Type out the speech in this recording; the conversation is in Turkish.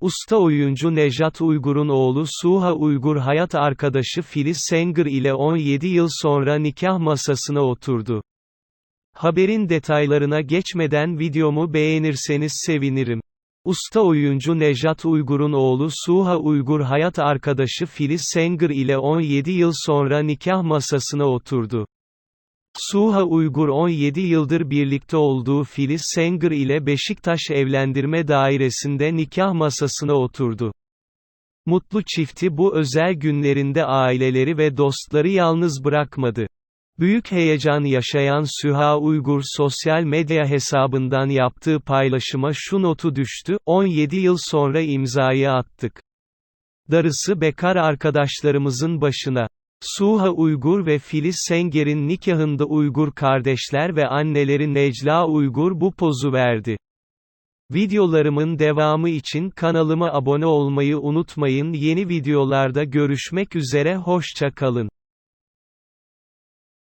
Usta oyuncu Nejat Uygur'un oğlu Suha Uygur hayat arkadaşı Filiz Sengır ile 17 yıl sonra nikah masasına oturdu. Haberin detaylarına geçmeden videomu beğenirseniz sevinirim. Usta oyuncu Nejat Uygur'un oğlu Suha Uygur hayat arkadaşı Filiz Sengır ile 17 yıl sonra nikah masasına oturdu. Suha Uygur 17 yıldır birlikte olduğu Filiz Sengır ile Beşiktaş Evlendirme Dairesi'nde nikah masasına oturdu. Mutlu çifti bu özel günlerinde aileleri ve dostları yalnız bırakmadı. Büyük heyecan yaşayan Süha Uygur sosyal medya hesabından yaptığı paylaşıma şu notu düştü, 17 yıl sonra imzayı attık. Darısı bekar arkadaşlarımızın başına. Suha Uygur ve Filiz Senger'in nikahında Uygur kardeşler ve anneleri Necla Uygur bu pozu verdi. Videolarımın devamı için kanalıma abone olmayı unutmayın yeni videolarda görüşmek üzere hoşça kalın.